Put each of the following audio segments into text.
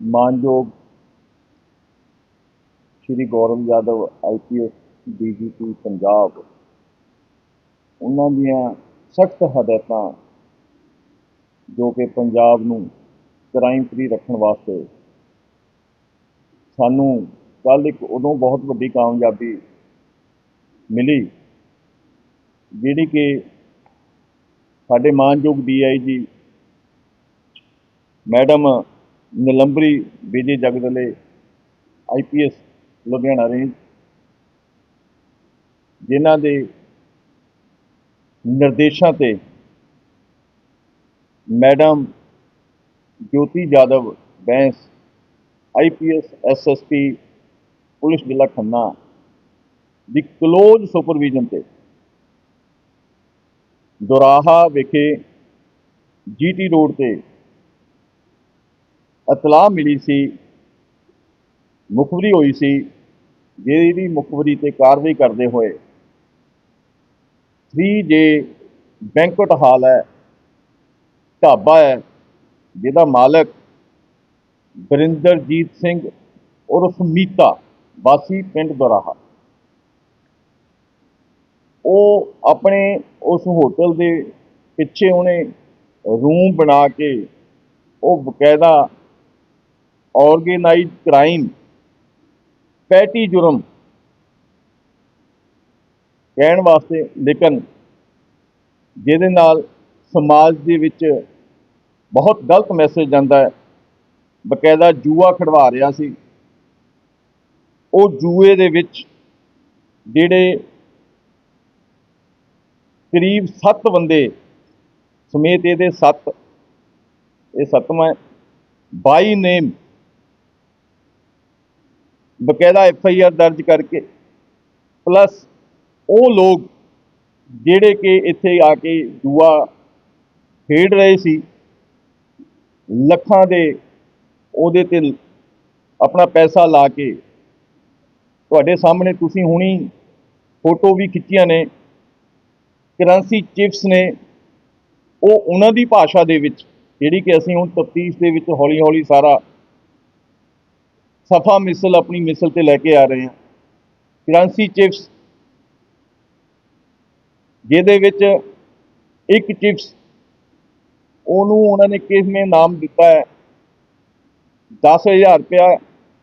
ਮਾਨਯੋਗ Shri Gaurav Yadav IPS DGP Punjab, ਉਹਨਾਂ ਦੀਆਂ ਸਖਤ ਹਦਾਇਤਾਂ ਜੋ ਕਿ ਪੰਜਾਬ ਨੂੰ ਕ੍ਰਾਈਮ ਫ੍ਰੀ ਰੱਖਣ ਵਾਸਤੇ ਸਾਨੂੰ ਕੱਲ ਇੱਕ ਉਦੋਂ ਬਹੁਤ ਵੱਡੀ ਕਾਮਯਾਬੀ ਮਿਲੀ, ਜਿਹੜੀ ਕਿ ਸਾਡੇ ਮਾਨਯੋਗ DIG madam Nilambari Vijay Jagdale IPS Ludhiana range. ਜਿਨ੍ਹਾਂ ਦੇ ਨਿਰਦੇਸ਼ਾਂ ਤੇ madam Jyoti Jadhav Bains IPS SSP police ਜ਼ਿਲ੍ਹਾ ਖੰਨਾ ਦੀ ਕਲੋਜ਼ ਸੁਪਰਵਿਜ਼ਨ ਤੇ ਦੁਰਾਹਾ ਵਿਖੇ ਜੀਟੀ ਰੋਡ ਤੇ ਇਤਲਾਹ ਮਿਲੀ ਸੀ, ਮੁਖਬਰੀ ਹੋਈ ਸੀ ਜਿਹਦੀ ਮੁਖਬਰੀ ਤੇ ਕਾਰਵਾਈ ਕਰਦੇ ਹੋਏ 3J ਬੈਂਕਟ ਹਾਲ ਹੈ, ਢਾਬਾ ਹੈ, ਜਿਹਦਾ ਮਾਲਕ ਬਰਿੰਦਰਜੀਤ ਸਿੰਘ ਉਰਫ ਮੀਤਾ, ਵਾਸੀ ਪਿੰਡ ਦੁਰਾਹਾ। ਉਹ ਆਪਣੇ ਉਸ ਹੋਟਲ ਦੇ ਪਿੱਛੇ ਉਹਨੇ ਰੂਮ ਬਣਾ ਕੇ ਉਹ ਬਕਾਇਦਾ ਆਰਗੇਨਾਈਜ਼ਡ ਕ੍ਰਾਈਮ, ਪੈਟੀ ਜੁਰਮ ਕਹਿਣ ਵਾਸਤੇ, ਲੇਕਿਨ ਜਿਹਦੇ ਨਾਲ ਸਮਾਜ ਦੇ ਵਿੱਚ ਬਹੁਤ ਗਲਤ ਮੈਸੇਜ ਜਾਂਦਾ ਹੈ। ਬਕਾਇਦਾ ਜੂਆ ਖਿਡਵਾ ਰਿਹਾ ਸੀ। ਉਹ ਜੂਏ ਦੇ ਵਿੱਚ ਜਿਹੜੇ ਕਰੀਬ 7 ਬੰਦੇ ਸਮੇਤ ਇਹਦੇ 7 ਇਹ ਸੱਤਵਾਂ 22 ਨੇਮ ਬਕਾਇਦਾ ਐਫ ਆਈ ਆਰ ਦਰਜ ਕਰਕੇ। ਪਲੱਸ ਉਹ ਲੋਕ ਜਿਹੜੇ ਕਿ ਇੱਥੇ ਆ ਕੇ ਜੂਆ ਖੇਡ ਰਹੇ ਸੀ, ਲੱਖਾਂ ਦੇ ਉਹਦੇ ਤੇ ਆਪਣਾ ਪੈਸਾ ਲਾ ਕੇ, ਤੁਹਾਡੇ ਸਾਹਮਣੇ ਤੁਸੀਂ ਹੁਣੀ ਫੋਟੋ ਵੀ ਖਿੱਚੀਆਂ ਨੇ, ਕਰੰਸੀ ਚਿਪਸ ਨੇ, ਉਹ ਉਹਨਾਂ ਦੀ ਭਾਸ਼ਾ ਦੇ ਵਿੱਚ, ਜਿਹੜੀ ਕਿ ਅਸੀਂ ਹੁਣ ਤਫਤੀਸ਼ ਦੇ ਵਿੱਚ ਹੌਲੀ ਹੌਲੀ ਸਾਰਾ ਸਫਾ ਮਿਸਲ ਆਪਣੀ ਮਿਸਲ ਤੇ ਲੈ ਕੇ ਆ ਰਹੇ ਹਾਂ। ਕਰੰਸੀ ਚਿਪਸ, ਜਿਹਦੇ ਵਿੱਚ ਇੱਕ ਚਿਪਸ, ਉਹਨੂੰ ਉਹਨਾਂ ਨੇ ਕਿਸਮੇ ਨਾਮ ਦਿੱਤਾ ਹੈ। 10000 ਰੁਪਇਆ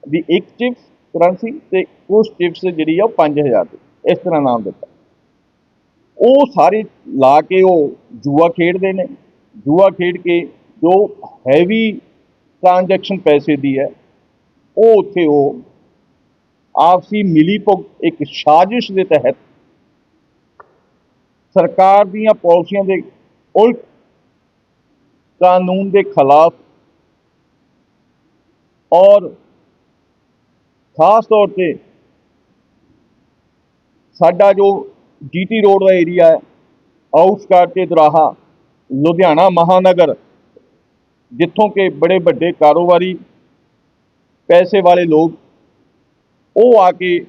ਦੀ ਇੱਕ ਚਿਪਸ ਕਰੰਸੀ ਤੇ ਉਸ ਚਿਪਸ ਜਿਹੜੀ ਆ ਉਹ 5000 ਦੀ, ਇਸ ਤਰ੍ਹਾਂ ਨਾਮ ਦਿੱਤਾ। ਉਹ ਸਾਰੇ ਲਾ ਕੇ ਉਹ ਜੂਆ ਖੇਡਦੇ ਨੇ। ਜੂਆ ਖੇਡ ਕੇ ਜੋ ਹੈਵੀ ਟ੍ਰਾਂਜੈਕਸ਼ਨ ਪੈਸੇ ਦੀ ਹੈ ਉਹ ਉੱਥੇ ਉਹ ਆਪਸੀ ਮਿਲੀ ਭੁਗਤ ਇੱਕ ਸਾਜ਼ਿਸ਼ ਦੇ ਤਹਿਤ ਸਰਕਾਰ ਦੀਆਂ ਪਾਲਿਸੀਆਂ ਦੇ ਉਲਟ ਕਾਨੂੰਨ ਦੇ ਖਿਲਾਫ ਔਰ ਖਾਸ ਤੌਰ ਤੇ ਸਾਡਾ ਜੋ ਜੀਟੀ ਰੋਡ ਦਾ ਏਰੀਆ ਹੈ ਆਊਟਸਕਰਟ ਤੇ ਦੁਰਾਹਾ, ਲੁਧਿਆਣਾ ਮਹਾਨਗਰ, ਜਿੱਥੋਂ ਕਿ ਬੜੇ ਵੱਡੇ ਕਾਰੋਬਾਰੀ ਪੈਸੇ ਵਾਲੇ ਲੋਕ ਉਹ ਆ ਕੇ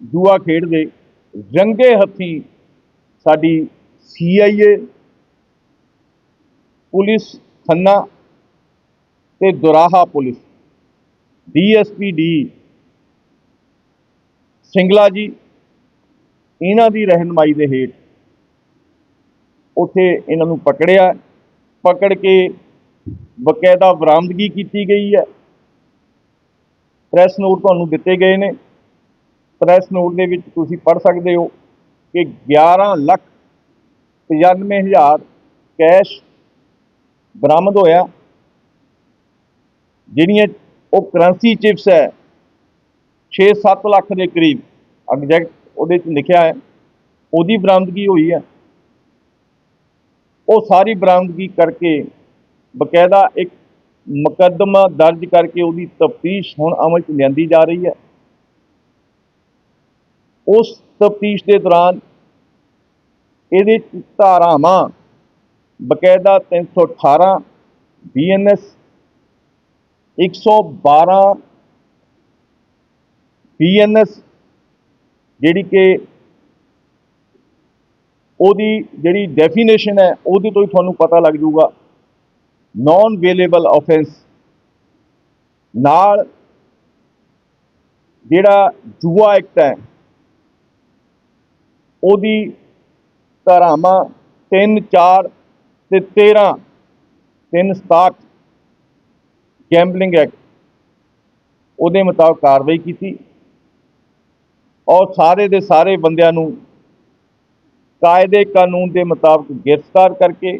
ਜੂਆ ਖੇਡਦੇ, ਰੰਗੇ ਹੱਥੀ ਸਾਡੀ ਸੀਆਈਏ ਪੁਲਿਸ ਖੰਨਾ ਤੇ Doraha police DSP D Singla ji, ਇਹਨਾਂ ਦੀ ਰਹਿਨਮਾਈ ਦੇ ਹੇਠ ਉੱਥੇ ਇਹਨਾਂ ਨੂੰ ਪਕੜਿਆ, ਪਕੜ ਕੇ ਬਕਾਇਦਾ ਬਰਾਮਦਗੀ ਕੀਤੀ ਗਈ ਹੈ। ਪ੍ਰੈਸ ਨੋਟ ਤੁਹਾਨੂੰ ਦਿੱਤੇ ਗਏ ਨੇ। ਪ੍ਰੈਸ ਨੋਟ ਦੇ ਵਿੱਚ ਤੁਸੀਂ ਪੜ੍ਹ ਸਕਦੇ ਹੋ ਕਿ 11 ਲੱਖ 95 ਹਜ਼ਾਰ ਕੈਸ਼ ਬਰਾਮਦ ਹੋਇਆ। ਜਿਹੜੀਆਂ ਉਹ ਕਰੰਸੀ ਚਿਪਸ ਹੈ 6-7 ਲੱਖ ਦੇ ਕਰੀਬ, ਐਗਜ਼ੈਕਟ ਉਹਦੇ 'ਚ ਲਿਖਿਆ ਹੈ, ਉਹਦੀ ਬਰਾਮਦਗੀ ਹੋਈ ਹੈ। ਉਹ ਸਾਰੀ ਬਰਾਮਦਗੀ ਕਰਕੇ ਬਕਾਇਦਾ ਇੱਕ ਮੁਕੱਦਮਾ ਦਰਜ ਕਰਕੇ ਉਹਦੀ ਤਫਤੀਸ਼ ਹੁਣ ਅਮਲ 'ਚ ਲਿਆਂਦੀ ਜਾ ਰਹੀ ਹੈ। ਉਸ ਤਫਤੀਸ਼ ਦੇ ਦੌਰਾਨ ਇਹਦੇ 'ਚ ਧਾਰਾਵਾਂ, ਬਕਾਇਦਾ 318 ਬੀਐਨਐਸ 112 ਬੀਐਨਐਸ ਜਿਹੜੀ ਕਿ ਉਹਦੀ ਜਿਹੜੀ ਡੈਫੀਨੇਸ਼ਨ ਹੈ, ਉਹਦੇ ਤੋਂ ਹੀ ਤੁਹਾਨੂੰ ਪਤਾ ਲੱਗ ਜਾਊਗਾ। ਨਾਨ ਵੇਲੇਬਲ ਆਫੈਂਸ ਨਾਲ ਜਿਹੜਾ ਜੂਆ ਐਕਟ ਹੈ, ਉਹਦੀ ਧਾਰਾਵਾਂ 3 4 ਤੇ 13 ਤਿੰਨ 67 ਗੈਂਬਲਿੰਗ ਐਕਟ ਉਹਦੇ ਮੁਤਾਬਕ ਕਾਰਵਾਈ ਕੀਤੀ ਔਰ ਸਾਰੇ ਦੇ ਸਾਰੇ ਬੰਦਿਆਂ ਨੂੰ ਕਾਇਦੇ ਕਾਨੂੰਨ ਦੇ ਮੁਤਾਬਕ ਗ੍ਰਿਫਤਾਰ ਕਰਕੇ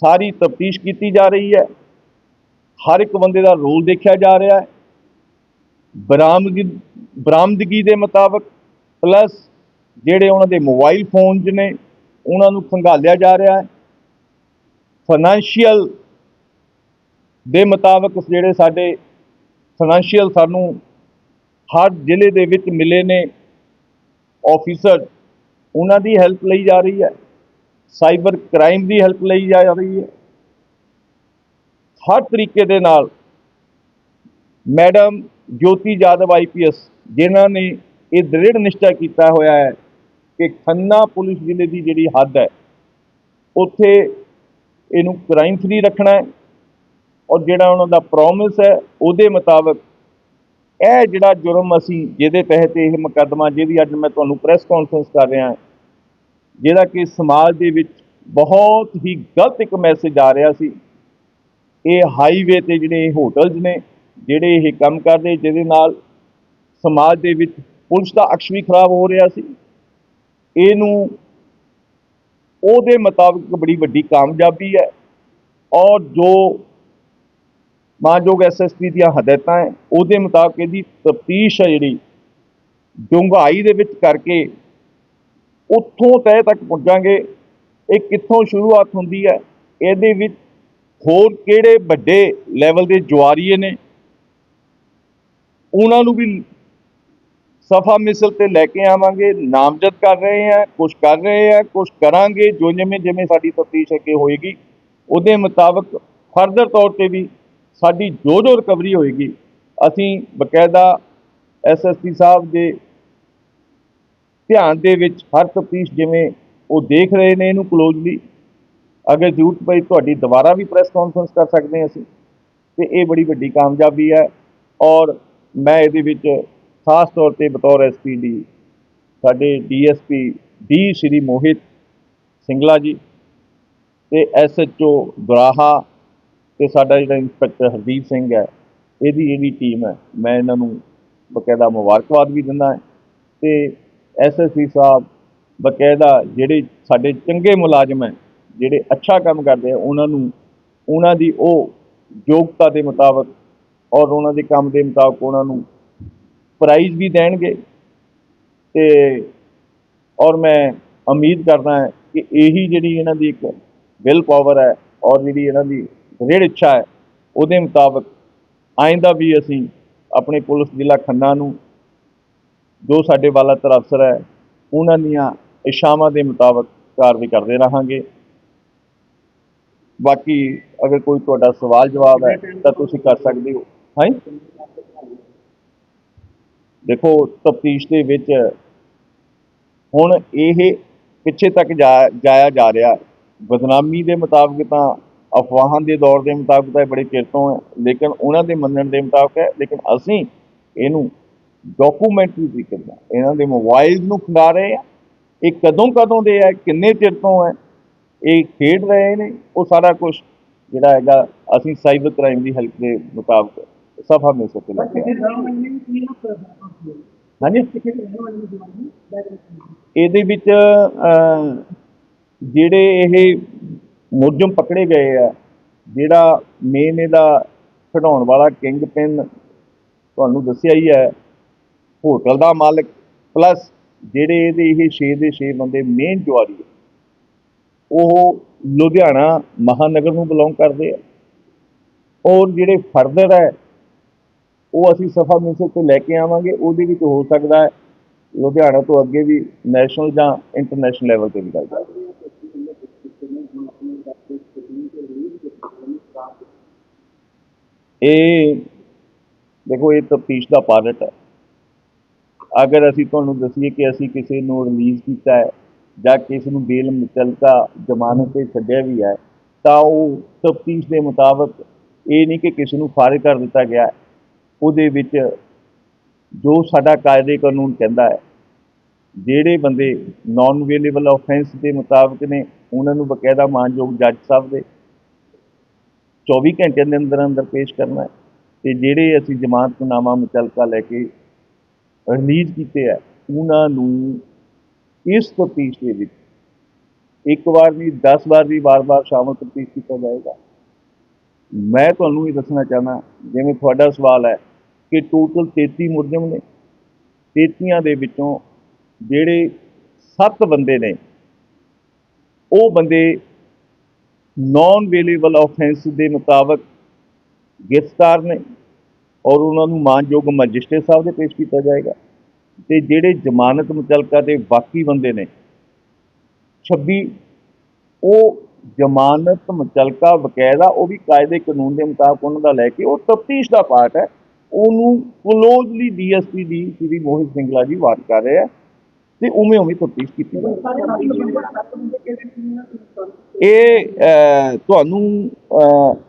ਸਾਰੀ ਤਫਤੀਸ਼ ਕੀਤੀ ਜਾ ਰਹੀ ਹੈ। ਹਰ ਇੱਕ ਬੰਦੇ ਦਾ ਰੋਲ ਦੇਖਿਆ ਜਾ ਰਿਹਾ ਹੈ। ਬਰਾਮਦਗੀ ਬਰਾਮਦਗੀ ਦੇ ਮੁਤਾਬਕ ਪਲੱਸ ਜਿਹੜੇ ਉਹਨਾਂ ਦੇ ਮੋਬਾਈਲ ਫੋਨਸ ਨੇ, ਉਹਨਾਂ ਨੂੰ ਖੰਗਾਲਿਆ ਜਾ ਰਿਹਾ ਹੈ। ਫਾਈਨੈਂਸ਼ੀਅਲ ਦੇ ਮੁਤਾਬਕ ਜਿਹੜੇ ਸਾਡੇ ਫਾਈਨੈਂਸ਼ੀਅਲ ਸਾਨੂੰ ਹਰ ਜ਼ਿਲ੍ਹੇ ਦੇ ਵਿੱਚ ਮਿਲੇ ਨੇ। ਆਫੀਸਰ ਉਹਨਾਂ ਦੀ ਹੈਲਪ ਲਈ ਜਾ ਰਹੀ ਹੈ। ਸਾਈਬਰ ਕ੍ਰਾਈਮ ਦੀ ਹੈਲਪ ਲਈ ਜਾ ਰਹੀ ਹੈ। ਹਰ ਤਰੀਕੇ ਦੇ ਨਾਲ ਮੈਡਮ ਜੋਤੀ ਜਾਦਵ ਆਈਪੀਐਸ ਜਿਨ੍ਹਾਂ ਨੇ ਇਹ ਦ੍ਰਿੜ ਨਿਸ਼ਚਾ ਕੀਤਾ ਹੋਇਆ ਹੈ ਕਿ ਖੰਨਾ ਪੁਲਿਸ ਜ਼ਿਲ੍ਹੇ ਦੀ ਜਿਹੜੀ ਹੱਦ ਹੈ, ਉੱਥੇ ਇਹਨੂੰ ਕ੍ਰਾਈਮ ਫਰੀ ਰੱਖਣਾ ਹੈ ਔਰ ਜਿਹੜਾ ਉਹਨਾਂ ਦਾ ਪ੍ਰੋਮਿਸ ਹੈ, ਉਹਦੇ ਮੁਤਾਬਕ ਇਹ ਜਿਹੜਾ ਜੁਰਮ ਅਸੀਂ ਜਿਹਦੇ ਤਹਿਤ ਇਹ ਮੁਕੱਦਮਾ ਜਿਹਦੀ ਅੱਜ ਮੈਂ ਤੁਹਾਨੂੰ ਪ੍ਰੈਸ ਕਾਨਫਰੰਸ ਕਰ ਰਿਹਾ ਹਾਂ ਜਿਹੜਾ ਕਿ ਸਮਾਜ ਦੇ ਵਿੱਚ ਬਹੁਤ ਹੀ ਗਲਤ ਇੱਕ ਮੈਸੇਜ ਆ ਰਿਹਾ ਸੀ। ਇਹ ਹਾਈਵੇ ਤੇ ਜਿਹੜੇ ਹੋਟਲਸ ਨੇ, ਜਿਹੜੇ ਇਹ ਕੰਮ ਕਰਦੇ ਜਿਹਦੇ ਨਾਲ ਸਮਾਜ ਦੇ ਵਿੱਚ ਪੁਲਿਸ ਦਾ ਅਕਸ਼ ਵੀ ਖਰਾਬ ਹੋ ਰਿਹਾ ਸੀ। ਇਹਨੂੰ, ਉਹਦੇ ਮੁਤਾਬਕ ਬੜੀ ਵੱਡੀ ਕਾਮਯਾਬੀ ਹੈ ਔਰ ਜੋ ਮਾਨਯੋਗ ਐਸਐਸਪੀ ਦੀਆਂ ਹਦਾਇਤਾਂ ਹੈ, ਉਹਦੇ ਮੁਤਾਬਕ ਇਹਦੀ ਤਫਤੀਸ਼ ਹੈ ਜਿਹੜੀ, ਡੂੰਘਾਈ ਦੇ ਵਿੱਚ ਕਰਕੇ ਉੱਥੋਂ ਤਹਿ ਤੱਕ ਪਹੁੰਚਾਂਗੇ ਇਹ ਕਿੱਥੋਂ ਸ਼ੁਰੂਆਤ ਹੁੰਦੀ ਹੈ? ਇਹਦੇ ਵਿੱਚ ਹੋਰ ਕਿਹੜੇ ਵੱਡੇ ਲੈਵਲ ਦੇ ਜੁਆਰੀਏ ਨੇ? ਉਹਨਾਂ ਨੂੰ ਵੀ ਸਫਾ ਮਿਸਲ ਤੇ ਲੈ ਕੇ ਆਵਾਂਗੇ। ਨਾਮਜ਼ਦ ਕਰ ਰਹੇ ਆ ਕੁਝ ਕਰ ਰਹੇ ਆ ਕੁਝ ਕਰਾਂਗੇ। ਜੋ ਜਿਵੇਂ ਜਿਵੇਂ ਸਾਡੀ ਤਫਤੀਸ਼ ਅੱਗੇ ਹੋਏਗੀ, ਉਹਦੇ ਮੁਤਾਬਕ ਫਰਦਰ ਤੌਰ ਤੇ ਵੀ ਸਾਡੀ ਜੋ ਜੋ ਰਿਕਵਰੀ ਹੋਏਗੀ। ਅਸੀਂ ਬਕਾਇਦਾ ਐਸਐਸਪੀ ਸਾਹਿਬ ਦੇ ਧਿਆਨ ਦੇ ਵਿੱਚ ਹਰ ਤਫਤੀਸ਼ ਜਿਵੇਂ ਉਹ ਦੇਖ ਰਹੇ ਨੇ ਇਹਨੂੰ ਕਲੋਜ਼ਲੀ ਅਗਰ ਜ਼ਰੂਰਤ ਪਈ ਤੁਹਾਡੀ ਦੁਬਾਰਾ ਵੀ ਪ੍ਰੈਸ ਕਾਨਫਰੰਸ ਕਰ ਸਕਦੇ ਅਸੀਂ, ਤੇ ਇਹ ਬੜੀ ਵੱਡੀ ਕਾਮਯਾਬੀ ਹੈ ਔਰ ਮੈਂ ਇਹਦੇ ਵਿੱਚ ਖਾਸ ਤੌਰ ਤੇ ਬਤੌਰ ਐਸਪੀ ਦੀ ਸਾਡੇ ਡੀਐਸਪੀ ਡੀ ਸ਼੍ਰੀ ਮੋਹਿਤ ਸਿੰਗਲਾ ਜੀ ਤੇ ਐਸਐਚਓ ਦੁਰਾਹਾ ਤੇ ਸਾਡਾ ਜਿਹੜਾ ਇੰਸਪੈਕਟਰ ਹਰਦੀਪ ਸਿੰਘ ਹੈ, ਇਹਦੀ ਜਿਹੜੀ ਟੀਮ ਹੈ, ਮੈਂ ਇਹਨਾਂ ਨੂੰ ਬਕਾਇਦਾ ਮੁਬਾਰਕਬਾਦ ਵੀ ਦਿੰਦਾ ਹਾਂ ਤੇ ਐਸਐਸਪੀ ਸਾਹਿਬ, ਬਕਾਇਦਾ ਜਿਹੜੇ ਸਾਡੇ ਚੰਗੇ ਮੁਲਾਜ਼ਮ ਹੈ, ਜਿਹੜੇ ਅੱਛਾ ਕੰਮ ਕਰਦੇ ਆ, ਉਹਨਾਂ ਨੂੰ, ਉਹਨਾਂ ਦੀ ਉਹ ਯੋਗਤਾ ਦੇ ਮੁਤਾਬਕ ਔਰ ਉਹਨਾਂ ਦੇ ਕੰਮ ਦੇ ਮੁਤਾਬਕ ਉਹਨਾਂ ਨੂੰ ਪ੍ਰਾਈਜ਼ ਵੀ ਦੇਣਗੇ। ਤੇ ਔਰ ਮੈਂ ਉਮੀਦ ਕਰਦਾ ਹਾਂ ਕਿ ਇਹੀ ਜਿਹੜੀ ਇਹਨਾਂ ਦੀ ਇੱਕ ਵਿਲ ਪਾਵਰ ਹੈ ਔਰ ਜਿਹੜੀ ਇਹਨਾਂ ਦੀ ਦ੍ਰਿੜ ਇੱਛਾ ਹੈ, ਉਹਦੇ ਮੁਤਾਬਕ ਆਇੰਦਾ ਵੀ ਅਸੀਂ ਆਪਣੇ ਪੁਲਿਸ ਜ਼ਿਲ੍ਹਾ ਖੰਨਾ ਨੂੰ ਜੋ ਸਾਡੇ ਵਾਲਾਤਰ ਅਫਸਰ ਹੈ, ਉਹਨਾਂ ਦੀਆਂ ਇਸ਼ਾਵਾਂ ਦੇ ਮੁਤਾਬਕ ਕਾਰਵਾਈ ਕਰਦੇ ਰਹਾਂਗੇ। ਬਾਕੀ ਅਗਰ ਕੋਈ ਤੁਹਾਡਾ ਸਵਾਲ ਜਵਾਬ ਹੈ, ਤਾਂ ਤੁਸੀਂ ਕਰ ਸਕਦੇ ਹੋ। ਹਾਂ? ਦੇਖੋ, ਤਫਤੀਸ਼ ਦੇ ਵਿੱਚ ਹੁਣ ਇਹ ਪਿੱਛੇ ਤੱਕ ਜਾ- ਜਾਇਆ ਜਾ ਰਿਹਾ। ਬਦਨਾਮੀ ਦੇ ਮੁਤਾਬਕ ਤਾਂ ਅਫਵਾਹਾਂ ਦੇ ਦੌਰ ਦੇ ਮੁਤਾਬਕ ਤਾਂ ਇਹ ਬੜੇ ਚਿਰ ਤੋਂ ਹੈ, ਲੇਕਿਨ ਉਹਨਾਂ ਦੇ ਮੰਨਣ ਦੇ ਮੁਤਾਬਕ ਹੈ, ਲੇਕਿਨ ਅਸੀਂ ਇਹਨੂੰ ਡਾਕੂਮੈਂਟਰੀ ਤਰੀਕੇ ਨਾਲ ਇਹਨਾਂ ਦੇ ਮੋਬਾਈਲ ਨੂੰ ਖੰਗਾ ਰਹੇ ਆ। ਇਹ ਕਦੋਂ ਕਦੋਂ ਦੇ ਹੈ ਕਿੰਨੇ ਚਿਰ ਤੋਂ ਹੈ ਇਹ ਖੇਡ ਰਹੇ ਨੇ। ਉਹ ਸਾਰਾ ਕੁਝ ਜਿਹੜਾ ਹੈਗਾ ਅਸੀਂ ਸਾਈਬਰ ਕ੍ਰਾਈਮ ਦੀ ਹੈਲਪ ਦੇ ਮੁਤਾਬਕ ਸਫਾ ਮਿਲ ਸਕੇ। ਹਾਂਜੀ? ਇਹਦੇ ਵਿੱਚ ਜਿਹੜੇ ਇਹ ਮੁਲਜ਼ਮ ਪਕੜੇ ਗਏ ਆ ਜਿਹੜਾ ਮੇਨ ਇਹਦਾ ਖਿਡਾਉਣ ਵਾਲਾ ਕਿੰਗ ਪਿਨ ਤੁਹਾਨੂੰ ਦੱਸਿਆ ਹੀ ਹੈ ਹੋਟਲ ਦਾ ਮਾਲਕ ਪਲੱਸ ਜਿਹੜੇ ਇਹਦੇ ਇਹ 6 ਦੇ 6 ਬੰਦੇ ਮੇਨ ਜੁਆਰੀ ਉਹ ਲੁਧਿਆਣਾ ਮਹਾਨਗਰ ਨੂੰ ਬਿਲੋਂਗ ਕਰਦੇ ਆ। ਔਰ ਜਿਹੜੇ ਫਰਦਰ ਹੈ, ਉਹ ਅਸੀਂ ਸਫਾ ਮਿਸਲ 'ਤੇ ਲੈ ਕੇ ਆਵਾਂਗੇ, ਉਹਦੇ ਵਿੱਚ ਹੋ ਸਕਦਾ ਹੈ ਲੁਧਿਆਣਾ ਤੋਂ ਅੱਗੇ ਵੀ ਨੈਸ਼ਨਲ ਜਾਂ ਇੰਟਰਨੈਸ਼ਨਲ ਲੈਵਲ ਤੇ ਵੀ ਗੱਲ ਜਾਵੇ ਇਹ ਦੇਖੋ, ਇਹ ਤਫਤੀਸ਼ ਦਾ ਪਾਰਟ ਹੈ। ਅਗਰ ਅਸੀਂ ਤੁਹਾਨੂੰ ਦੱਸੀਏ ਕਿ ਅਸੀਂ ਕਿਸੇ ਨੂੰ ਰਿਲੀਜ਼ ਕੀਤਾ ਹੈ ਜਾਂ ਕਿਸੇ ਨੂੰ ਬੇਲ ਮੁਤਲਕਾ ਜ਼ਮਾਨਤ ਤੇ ਛੱਡਿਆ ਵੀ ਹੈ, ਤਾਂ ਉਹ ਤਫਤੀਸ਼ ਦੇ ਮੁਤਾਬਕ ਇਹ ਨਹੀਂ ਕਿ ਕਿਸੇ ਨੂੰ ਫਾਰਿਗ ਕਰ ਦਿੱਤਾ ਗਿਆ ਉਹਦੇ ਵਿੱਚ ਜੋ ਸਾਡਾ ਕਾਇਦੇ ਕਾਨੂੰਨ ਕਹਿੰਦਾ ਹੈ, ਜਿਹੜੇ ਬੰਦੇ ਨਾਨ ਅਵੇਲੇਬਲ ਆਫੈਂਸ ਦੇ ਮੁਤਾਬਕ ਨੇ, ਉਹਨਾਂ ਨੂੰ ਬਕਾਇਦਾ ਮਾਨਯੋਗ ਜੱਜ ਸਾਹਿਬ ਦੇ 24 ਘੰਟਿਆਂ ਦੇ ਅੰਦਰ ਅੰਦਰ ਪੇਸ਼ ਕਰਨਾ ਹੈ ਤੇ ਜਿਹੜੇ ਅਸੀਂ ਜ਼ਮਾਨਤਨਾਮਾ ਮੁਤਲਕਾ ਲੈ ਕੇ ਰਿਲੀਜ਼ ਕੀਤੇ ਆ, ਉਹਨਾਂ ਨੂੰ ਇਸ ਤਫਤੀਸ਼ ਦੇ ਵਿੱਚ ਇੱਕ ਵਾਰ ਵੀ 10 ਵਾਰ ਵੀ ਵਾਰ-ਵਾਰ ਸ਼ਾਮਲ ਤਫਤੀਸ਼ ਕੀਤਾ ਜਾਏਗਾ। ਮੈਂ ਤੁਹਾਨੂੰ ਇਹ ਦੱਸਣਾ ਚਾਹਨਾ ਜਿਵੇਂ ਤੁਹਾਡਾ ਸਵਾਲ ਹੈ ਕਿ ਟੋਟਲ 33 ਮੁਲਜ਼ਮ ਨੇ 33 ਦੇ ਵਿੱਚੋਂ ਜਿਹੜੇ 7 ਬੰਦੇ ਨੇ, ਉਹ ਬੰਦੇ ਨਾਨ ਵੇਲੇਬਲ ਆਫੈਂਸ ਦੇ ਮੁਤਾਬਕ ਗ੍ਰਿਫਤਾਰ ਨੇ। ਔਰ ਉਹਨਾਂ ਨੂੰ ਮਾਨਯੋਗ ਮੈਜਿਸਟਰੇਟ ਸਾਹਿਬ ਦੇ ਪੇਸ਼ ਕੀਤਾ ਜਾਏਗਾ। ਤੇ ਜਿਹੜੇ ਜ਼ਮਾਨਤ ਮੁਤਲਕਾ ਦੇ ਬਾਕੀ ਬੰਦੇ ਨੇ 26 ਉਹ ਜ਼ਮਾਨਤ ਮੁਤਲਕਾ ਬਕਾਇਦਾ ਉਹ ਵੀ ਕਾਇਦੇ ਕਾਨੂੰਨ ਦੇ ਮੁਤਾਬਕ ਉਹਨਾਂ ਦਾ ਲੈ ਕੇ, ਉਹ ਤਫਤੀਸ਼ ਦਾ ਪਾਰਟ ਹੈ। ਉਹਨੂੰ ਕਲੋਜ਼ਲੀ ਡੀਐਸਪੀ ਦੀ ਸ੍ਰੀ ਮੋਹਿਤ ਸਿੰਗਲਾ ਜੀ ਬਾਤ ਕਰ ਰਹੇ ਆ ਤੇ ਉਵੇਂ ਉਵੇਂ ਤਫਤੀਸ਼ ਕੀਤੀ ਜਾਏਗੀ ਇਹ ਤੁਹਾਨੂੰ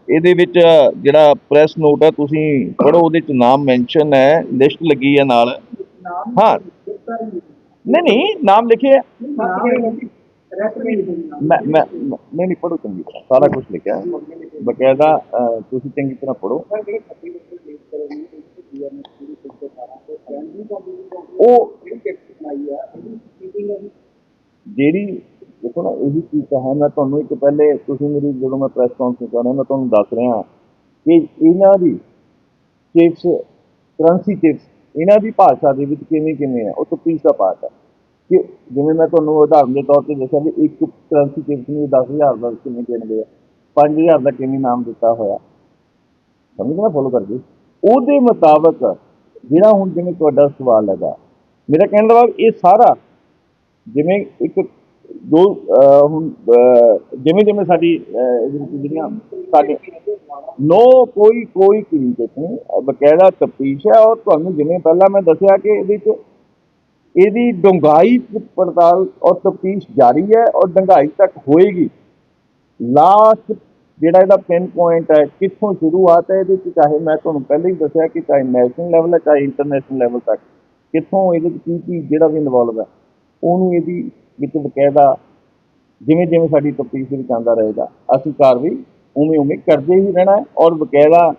ਇਹਦੇ ਵਿੱਚ ਜਿਹੜਾ ਪ੍ਰੈਸ ਨੋਟ ਹੈ ਤੁਸੀਂ ਪੜੋ ਉਹਦੇ ਚ ਨਾਮ ਮੈਂਸ਼ਨ ਹੈ ਲਿਸਟ ਲੱਗੀ ਹੈ ਨਾਲ। ਹਾਂ। ਨਹੀਂ ਨਹੀਂ ਨਾਮ ਲਿਖੇ ਹੈ। ਮੈਂ ਮੈਂ ਨਹੀਂ ਪੜੋ ਚੰਗੀ ਤਰ੍ਹਾਂ। ਸਾਰਾ ਕੁਝ ਲਿਖਿਆ ਬਕਾਇਦਾ ਤੁਸੀਂ ਚੰਗੀ ਤਰ੍ਹਾਂ ਪੜੋ ਉਹ ਜਿਹੜੀ, ਦੇਖੋ ਨਾ, ਇਹੀ ਚੀਜ਼ ਤਾਂ ਹੈ। ਮੈਂ ਤੁਹਾਨੂੰ ਇੱਕ ਪਹਿਲੇ, ਤੁਸੀਂ ਮੇਰੀ, ਜਦੋਂ ਮੈਂ ਪ੍ਰੈਸ ਕਾਨਫਰੰਸ ਕਰ ਰਿਹਾ, ਮੈਂ ਤੁਹਾਨੂੰ ਦੱਸ ਰਿਹਾ ਕਿ ਇਹਨਾਂ ਦੀ ਚਿਪਸ ਕਰੰਸੀ ਚਿਪਸ ਇਹਨਾਂ ਦੀ ਭਾਸ਼ਾ ਦੇ ਵਿੱਚ ਕਿਵੇਂ ਕਿਵੇਂ ਹੈ ਉਹ ਤਫਤੀਸ਼ ਦਾ ਪਾਰਟ ਹੈ ਕਿ ਜਿਵੇਂ ਮੈਂ ਤੁਹਾਨੂੰ ਉਦਾਹਰਨ ਦੇ ਤੌਰ ਤੇ ਦੱਸਿਆ ਵੀ ਇੱਕ ਕਰੰਸੀ ਚਿਪਸ ਨੂੰ 10000 ਦਾ ਕਿਵੇਂ ਦੇਣਗੇ ਆ 5000 ਦਾ ਕਿਵੇਂ ਨਾਮ ਦਿੱਤਾ ਹੋਇਆ। ਸਮਝ ਨਾ ਫੋਲੋ ਕਰਦੇ। ਉਹਦੇ ਮੁਤਾਬਕ ਜਿਹੜਾ ਹੁਣ ਜਿਵੇਂ ਤੁਹਾਡਾ ਸਵਾਲ ਹੈਗਾ ਮੇਰਾ ਕਹਿਣ ਦਾ ਭਾਵ ਇਹ ਸਾਰਾ ਜਿਵੇਂ ਇੱਕ ਜੋ ਹੁਣ ਜਿਵੇਂ ਜਿਵੇਂ ਸਾਡੀ ਜਿਹੜੀਆਂ ਸਾਡੇ ਨੋ ਕੋਈ ਕੋਈ ਕਲੀਨਿਕ ਨਹੀਂ ਬਕਾਇਦਾ ਤਫਤੀਸ਼ ਹੈ ਔਰ ਤੁਹਾਨੂੰ ਜਿਵੇਂ ਪਹਿਲਾਂ ਮੈਂ ਦੱਸਿਆ ਕਿ ਇਹਦੇ ਵਿੱਚ ਇਹਦੀ ਡੂੰਘਾਈ ਪੜਤਾਲ ਔਰ ਤਫਤੀਸ਼ ਜਾਰੀ ਹੈ ਔਰ ਡੂੰਘਾਈ ਤੱਕ ਹੋਏਗੀ। ਲਾਸਟ ਜਿਹੜਾ ਇਹਦਾ ਪਿਨ ਪੁਆਇੰਟ ਹੈ, ਕਿੱਥੋਂ ਸ਼ੁਰੂਆਤ ਹੈ ਇਹਦੇ ਚ ਚਾਹੇ ਮੈਂ ਤੁਹਾਨੂੰ ਪਹਿਲਾਂ ਹੀ ਦੱਸਿਆ ਕਿ ਚਾਹੇ ਨੈਸ਼ਨਲ ਲੈਵਲ ਹੈ, ਚਾਹੇ ਇੰਟਰਨੈਸ਼ਨਲ ਲੈਵਲ ਤੱਕ। ਕਿੱਥੋਂ ਇਹਦੇ ਚ ਕੀ ਕੀ ਜਿਹੜਾ ਵੀ ਇਨਵੋਲਵ ਹੈ, ਉਹਨੂੰ ਇਹਦੀ ਵਿੱਚ ਬਕਾਇਦਾ ਜਿਵੇਂ ਜਿਵੇਂ ਸਾਡੀ ਤਫਤੀਸ਼ ਦੇ ਵਿੱਚ ਆਉਂਦਾ ਰਹੇਗਾ, ਅਸੀਂ ਕਾਰਵਾਈ ਉਵੇਂ ਉਵੇਂ ਕਰਦੇ ਹੀ ਰਹਿਣਾ ਹੈ ਔਰ ਬਕਾਇਦਾ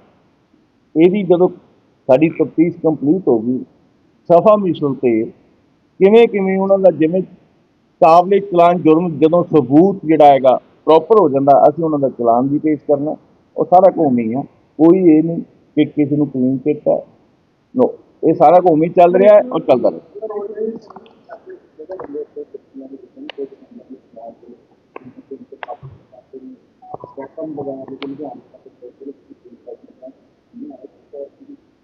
ਇਹਦੀ ਜਦੋਂ ਸਾਡੀ ਤਫਤੀਸ਼ ਕੰਪਲੀਟ ਹੋ ਗਈ, ਸਫਾ ਮਿਸ਼ਲ ਤੇ ਕਿਵੇਂ ਕਿਵੇਂ ਉਹਨਾਂ ਦਾ ਜਿਵੇਂ ਕਾਬਲੇ ਚਲਾਨ ਜੁਰਮ ਜਦੋਂ ਸਬੂਤ ਜਿਹੜਾ ਹੈਗਾ ਪ੍ਰੋਪਰ ਹੋ ਜਾਂਦਾ, ਅਸੀਂ ਉਹਨਾਂ ਦਾ ਚਲਾਨ ਵੀ ਪੇਸ਼ ਕਰਨਾ ਉਹ ਸਾਰਾ ਕੁਝ ਨਹੀਂ ਹੈ ਕੋਈ ਇਹ ਨਹੀਂ ਕਿ ਕਿਸੇ ਨੂੰ ਕਲੀਨ ਕੀਤਾ ਨੋ ਇਹ ਸਾਰਾ ਕੁਝ ਚੱਲ ਰਿਹਾ ਹੈ ਔਰ ਚੱਲਦਾ ਰਹੇ।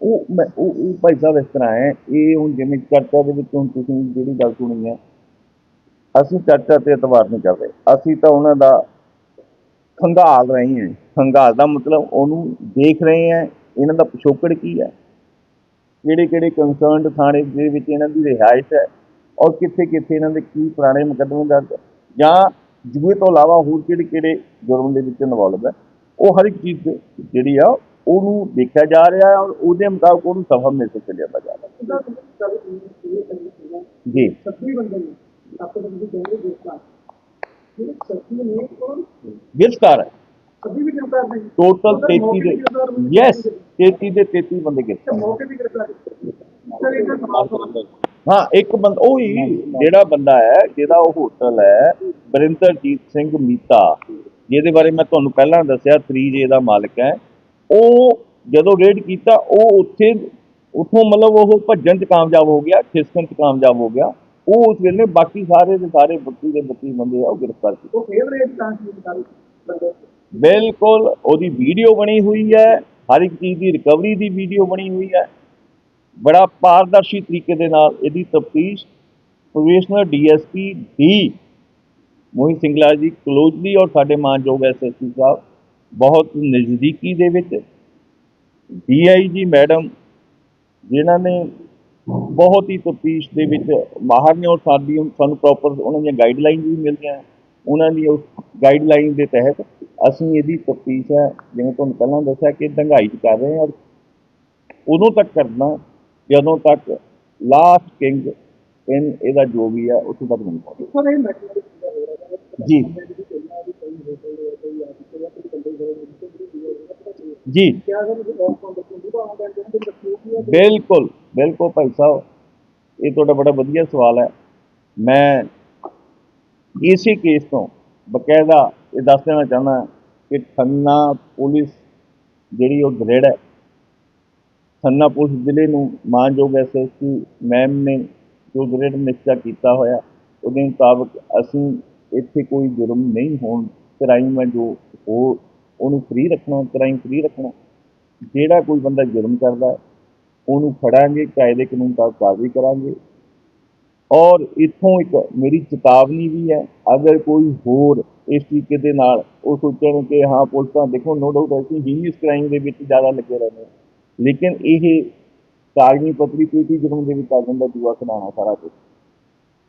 ਉਹ ਮੈਂ ਉਹ ਉਹ ਭਾਈ ਸਾਹਿਬ ਇਸ ਤਰ੍ਹਾਂ ਹੈ, ਇਹ ਹੁਣ ਜਿਵੇਂ ਚਰਚਾ ਦੇ ਵਿੱਚ ਹੁਣ ਤੁਸੀਂ ਜਿਹੜੀ ਗੱਲ ਸੁਣੀ ਹੈ, ਅਸੀਂ ਚਰਚਾ ਤੇ ਇਤਵਾਰ ਨਹੀਂ ਕਰਦੇ। ਅਸੀਂ ਤਾਂ ਉਹਨਾਂ ਦਾ ਖੰਗਾਲ ਰਹੇ ਹਾਂ। ਖੰਗਾਲ ਦਾ ਮਤਲਬ ਉਹਨੂੰ ਦੇਖ ਰਹੇ ਹਾਂ। ਇਹਨਾਂ ਦਾ ਪਿਛੋਕੜ ਕੀ ਹੈ? ਕਿਹੜੇ ਕਿਹੜੇ ਕੰਸਰਨਡ ਥਾਣੇ ਦੇ ਵਿੱਚ ਇਹਨਾਂ ਦੀ ਰਿਹਾਇਸ਼ ਹੈ ਔਰ ਕਿੱਥੇ ਕਿੱਥੇ ਇਹਨਾਂ ਦੇ ਕੀ ਪੁਰਾਣੇ ਮੁਕੱਦਮੇ ਦਰਜ ਜਾਂ ਜੂਏ ਤੋਂ ਇਲਾਵਾ ਹੋਰ ਕਿਹੜੇ ਕਿਹੜੇ ਜੁਰਮ ਦੇ ਵਿੱਚ ਇਨਵੋਲਵ ਹੈ ਉਹ ਹਰ ਇੱਕ ਚੀਜ਼ ਜਿਹੜੀ ਆ ਉਹਨੂੰ ਦੇਖਿਆ ਜਾ ਰਿਹਾ ਹੈ ਔਰ ਉਹਦੇ ਮੁਤਾਬਕ ਉਹਨੂੰ ਸਫਲ ਮਿਲ ਕੇ ਲਿਆਂਦਾ ਜਾ ਰਿਹਾ ਜੀ। ਗ੍ਰਿਫਤਾਰ ਟੋਟਲ 33 ਦੇ ਯੈਸ 33 ਦੇ 33 ਬੰਦੇ ਗ੍ਰਿਫਤਾਰ। ਹਾਂ ਇੱਕ ਬੰਦਾ ਉਹ ਹੀ ਜਿਹੜਾ ਬੰਦਾ ਹੈ ਜਿਹਦਾ ਉਹ ਹੋਟਲ ਹੈ ਬਰਿੰਦਰਜੀਤ ਸਿੰਘ ਮੀਤਾ। ਜਿਹਦੇ ਬਾਰੇ ਮੈਂ ਤੁਹਾਨੂੰ ਪਹਿਲਾਂ ਦੱਸਿਆ 3J ਦਾ ਮਾਲਕ ਹੈ। ਉਹ ਜਦੋਂ ਰੇਡ ਕੀਤਾ ਉਹ ਉੱਥੇ ਉੱਥੋਂ ਮਤਲਬ ਉਹ ਭੱਜਣ 'ਚ ਕਾਮਯਾਬ ਹੋ ਗਿਆ ਖਿਸਕਣ 'ਚ ਕਾਮਯਾਬ ਹੋ ਗਿਆ। ਉਹ ਉਸ ਵੇਲੇ ਬਾਕੀ ਸਾਰੇ ਦੇ ਸਾਰੇ ਬੱਤੀ ਦੇ ਬੱਤੀ ਬੰਦੇ ਆ ਉਹ ਗ੍ਰਿਫਤਾਰ ਕੀਤੇ। ਬਿਲਕੁਲ ਉਹਦੀ ਵੀਡੀਓ ਬਣੀ ਹੋਈ ਹੈ, ਹਰ ਇੱਕ ਚੀਜ਼ ਦੀ ਰਿਕਵਰੀ ਦੀ ਵੀਡੀਓ ਬਣੀ ਹੋਈ ਹੈ। ਬੜਾ ਪਾਰਦਰਸ਼ੀ ਤਰੀਕੇ ਦੇ ਨਾਲ ਇਹਦੀ ਤਫਤੀਸ਼ professional DSP D Mohit Singla ji closely ਔਰ ਸਾਡੇ ਮਾਨਯੋਗ ਐਸਐਸਪੀ ਸਾਹਿਬ ਬਹੁਤ ਨਜ਼ਦੀਕੀ ਦੇ ਵਿੱਚ ਡੀਆਈਜੀ ਮੈਡਮ ਜਿਨ੍ਹਾਂ ਨੇ ਬਹੁਤ ਹੀ ਤਫਤੀਸ਼ ਦੇ ਵਿੱਚ ਮਾਹਰ ਨੇ ਔਰ ਸਾਡੀ ਸਾਨੂੰ ਪ੍ਰੋਪਰ ਉਹਨਾਂ ਦੀਆਂ ਗਾਈਡਲਾਈਨ ਵੀ ਮਿਲਦੀਆਂ। ਉਹਨਾਂ ਦੀ ਉਸ ਗਾਈਡਲਾਈਨ ਦੇ ਤਹਿਤ ਅਸੀਂ ਇਹਦੀ ਤਫਤੀਸ਼ ਹੈ ਜਿਵੇਂ ਤੁਹਾਨੂੰ ਪਹਿਲਾਂ ਦੱਸਿਆ ਕਿ ਡੰਗਾਈ 'ਚ ਕਰ ਰਹੇ ਹਾਂ ਔਰ ਉਦੋਂ ਤੱਕ ਕਰਨਾ ਜਦੋਂ ਤੱਕ ਲਾਸਟ ਕਿੰਗ ਇਨ ਇਹਦਾ ਜੋ ਵੀ ਹੈ ਉੱਥੋਂ ਤੱਕ ਨਹੀਂ ਜੀ। ਜੀ। ਬਿਲਕੁਲ ਬਿਲਕੁਲ ਭਾਈ ਸਾਹਿਬ ਇਹ ਤੁਹਾਡਾ ਬੜਾ ਵਧੀਆ ਸਵਾਲ ਹੈ। ਮੈਂ ਇਸੇ ਕੇਸ ਤੋਂ ਬਕਾਇਦਾ ਇਹ ਦੱਸ ਦੇਣਾ ਚਾਹੁੰਦਾ ਕਿ ਖੰਨਾ ਪੁਲਿਸ ਜਿਹੜੀ ਉਹ ਗ੍ਰੇਡ ਹੈ। ਖੰਨਾ ਪੁਲਿਸ ਜ਼ਿਲ੍ਹੇ ਨੂੰ ਮਾਨਯੋਗ ਐਸਐਸਪੀ ਮੈਮ ਨੇ ਜੋ ਗ੍ਰੇਡ ਨਿਸ਼ਚਾ ਕੀਤਾ ਹੋਇਆ, ਉਹਦੇ ਮੁਤਾਬਕ ਅਸੀਂ ਇੱਥੇ ਕੋਈ ਜੁਰਮ ਨਹੀਂ ਹੋਣ ਕ੍ਰਾਈਮ ਹੈ ਜੋ ਉਹ ਉਹਨੂੰ ਫ੍ਰੀ ਰੱਖਣਾ, ਕ੍ਰਾਈਮ ਫ੍ਰੀ ਰੱਖਣਾ। ਜਿਹੜਾ ਕੋਈ ਬੰਦਾ ਜੁਰਮ ਕਰਦਾ, ਉਹਨੂੰ ਫੜਾਂਗੇ, ਕਾਇਦੇ ਕਾਨੂੰਨ ਦਾ ਕਾਰਵਾਈ ਕਰਾਂਗੇ। ਔਰ ਇੱਥੋਂ ਇੱਕ ਮੇਰੀ ਚੇਤਾਵਨੀ ਵੀ ਹੈ, ਅਗਰ ਕੋਈ ਹੋਰ ਇਸ ਤਰੀਕੇ ਦੇ ਨਾਲ ਉਹ ਸੋਚਣ ਕਿ ਹਾਂ, ਪੁਲਿਸ ਤਾਂ ਦੇਖੋ ਨੋ ਡਾਊਟ ਅਸੀਂ ਹੀਨੀਅਸ ਕ੍ਰਾਈਮ ਦੇ ਵਿੱਚ ਜ਼ਿਆਦਾ ਲੱਗੇ ਰਹਿੰਦੇ ਹਾਂ। ਲੇਕਿਨ ਇਹ ਕਾਗਜ਼ੀ ਪੱਤਰੀ ਪੇਟੀ ਜੁਰਮ ਦੇ ਵਿੱਚ ਆ ਜਾਂਦਾ ਦੂਆ ਖਿਡਾਉਣਾ ਸਾਰਾ ਕੁਝ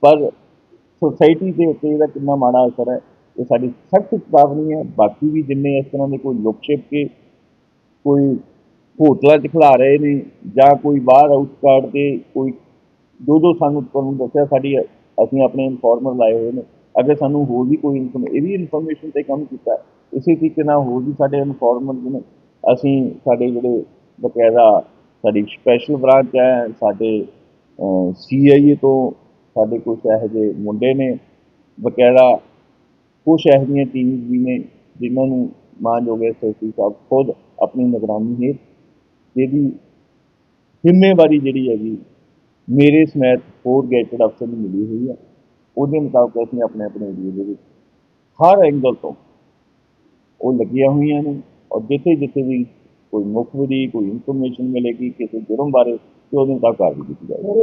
ਪਰ ਸੋਸਾਇਟੀ ਦੇ ਉੱਤੇ ਇਹਦਾ ਕਿੰਨਾ ਮਾੜਾ ਅਸਰ ਹੈ, ਇਹ ਸਾਡੀ ਸਖਤ ਚੇਤਾਵਨੀ ਹੈ। ਬਾਕੀ ਵੀ ਜਿੰਨੇ ਇਸ ਤਰ੍ਹਾਂ ਦੇ ਕੋਈ ਲੁਕ ਛਿਪ ਕੇ ਕੋਈ ਹੋਟਲਾਂ 'ਚ ਖਿਲਾ ਰਹੇ ਨੇ ਜਾਂ ਕੋਈ ਬਾਹਰ ਆਊਟਸਕਰਟ ਤੇ ਕੋਈ ਜੋ ਜੋ ਸਾਨੂੰ ਤੁਹਾਨੂੰ ਦੱਸਿਆ, ਸਾਡੀ, ਅਸੀਂ ਆਪਣੇ ਇਨਫੋਰਮਰ ਲਾਏ ਹੋਏ ਨੇ। ਅਗਰ ਸਾਨੂੰ ਹੋਰ ਵੀ ਕੋਈ ਇਨਫੋਰਮ ਇਹ ਵੀ ਇਨਫੋਰਮੇਸ਼ਨ ਤੇ ਕੰਮ ਕੀਤਾ। ਇਸੇ ਤਰੀਕੇ ਨਾਲ ਹੋਰ ਵੀ ਸਾਡੇ ਇਨਫੋਰਮਰ ਨੇ। ਅਸੀਂ ਸਾਡੇ ਜਿਹੜੇ ਬਕਾਇਦਾ, ਸਾਡੀ ਸਪੈਸ਼ਲ ਬ੍ਰਾਂਚ ਹੈ, ਸਾਡੇ ਸੀਆਈਏ ਤੋਂ ਸਾਡੇ ਕੁਝ ਇਹੋ ਜਿਹੇ ਮੁੰਡੇ ਨੇ। ਬਕਾਇਦਾ ਕੁਛ ਇਹੋ ਜਿਹੀਆਂ ਟੀਮਸ ਵੀ ਨੇ, ਜਿਨ੍ਹਾਂ ਨੂੰ ਮਾਨਯੋਗ ਐਸਐਸਪੀ ਸਾਹਿਬ ਖੁਦ ਆਪਣੀ ਨਿਗਰਾਨੀ ਹੇਠ ਜਿਹਦੀ ਜ਼ਿੰਮੇਵਾਰੀ ਜਿਹੜੀ ਹੈਗੀ ਮੇਰੇ ਸਮੇਤ ਹੋਰ ਗੈਟਡ ਅਫਸਰ ਨੂੰ ਮਿਲੀ ਹੋਈ ਹੈ। ਉਹਦੇ ਮੁਤਾਬਕ ਅਸੀਂ ਆਪਣੇ ਆਪਣੇ ਏਰੀਏ ਦੇ ਵਿੱਚ ਹਰ ਐਂਗਲ ਤੋਂ ਉਹ ਲੱਗੀਆਂ ਹੋਈਆਂ ਨੇ ਔਰ ਜਿੱਥੇ ਜਿੱਥੇ ਵੀ ਕੋਈ ਮੁਖਬਰੀ ਕੋਈ ਇਨਫੋਰਮੇਸ਼ਨ ਮਿਲੇਗੀ, ਕਿਸੇ ਜੁਰਮ ਬਾਰੇ ਤੇ ਉਹਦੇ ਮੁਤਾਬਕ ਕਾਰਵਾਈ ਕੀਤੀ ਜਾਏਗੀ